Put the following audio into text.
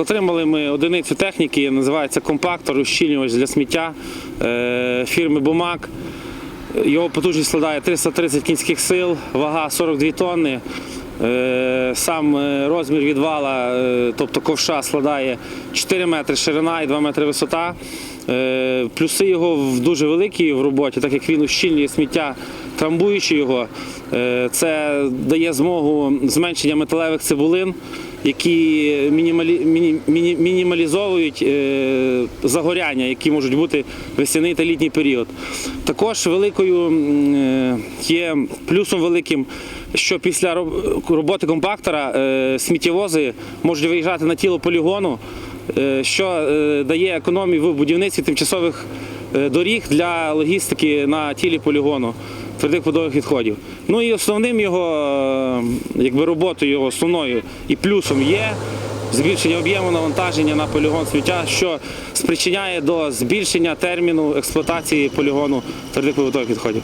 Отримали ми одиницю техніки, називається компактор, ущільнювач для сміття е, фірми Бумак. Його потужність складає 330 кінських сил, вага 42 тонни. Е, Сам е, розмір відвала, тобто ковша, складає 4 метри ширина і 2 метри висота. Плюси його дуже великі в роботі, так як він ущільнює сміття, трамбуючи його. Це дає змогу зменшення металевих цибулин, які мінімалі, міні, міні, мінімалізовують е, загоряння, які можуть бути весняний та літній період. Також великою е, є плюсом великим, що після роботи компактора е, сміттєвози можуть виїжджати на тіло полігону, що дає економію в будівництві тимчасових доріг для логістики на тілі полігону твердих водових відходів. Ну і основним його е, якби роботою його основною і плюсом є збільшення об'єму навантаження на полігон сміття, що спричиняє до збільшення терміну експлуатації полігону твердих водових відходів.